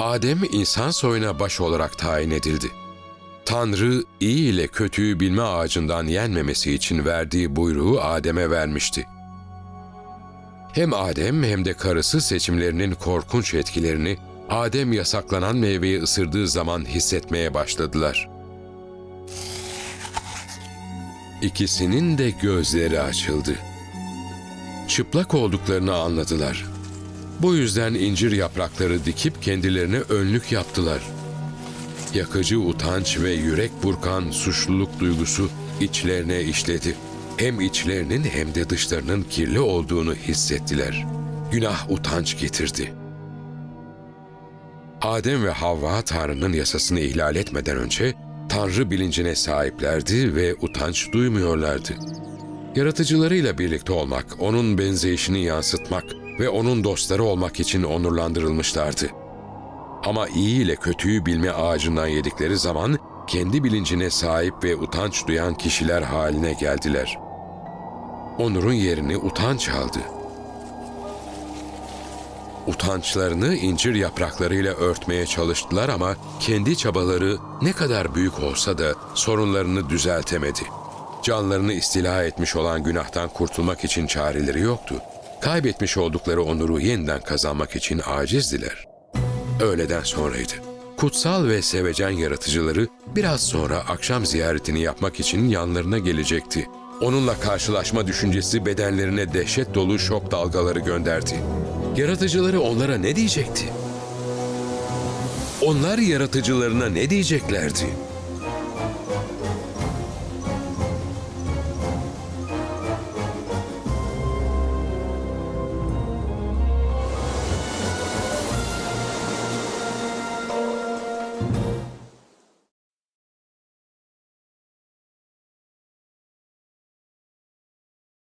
Adem insan soyuna baş olarak tayin edildi. Tanrı iyi ile kötüyü bilme ağacından yenmemesi için verdiği buyruğu Adem'e vermişti. Hem Adem hem de karısı seçimlerinin korkunç etkilerini Adem yasaklanan meyveyi ısırdığı zaman hissetmeye başladılar. İkisinin de gözleri açıldı. Çıplak olduklarını anladılar. Bu yüzden incir yaprakları dikip kendilerine önlük yaptılar. Yakıcı utanç ve yürek burkan suçluluk duygusu içlerine işledi. Hem içlerinin hem de dışlarının kirli olduğunu hissettiler. Günah utanç getirdi. Adem ve Havva Tanrı'nın yasasını ihlal etmeden önce Tanrı bilincine sahiplerdi ve utanç duymuyorlardı. Yaratıcılarıyla birlikte olmak, onun benzeyişini yansıtmak ve onun dostları olmak için onurlandırılmışlardı. Ama iyi ile kötüyü bilme ağacından yedikleri zaman kendi bilincine sahip ve utanç duyan kişiler haline geldiler. Onurun yerini utanç aldı. Utançlarını incir yapraklarıyla örtmeye çalıştılar ama kendi çabaları ne kadar büyük olsa da sorunlarını düzeltemedi. Canlarını istila etmiş olan günahtan kurtulmak için çareleri yoktu. Kaybetmiş oldukları onuru yeniden kazanmak için acizdiler. Öğleden sonraydı. Kutsal ve sevecen yaratıcıları biraz sonra akşam ziyaretini yapmak için yanlarına gelecekti. Onunla karşılaşma düşüncesi bedenlerine dehşet dolu şok dalgaları gönderdi. Yaratıcıları onlara ne diyecekti? Onlar yaratıcılarına ne diyeceklerdi?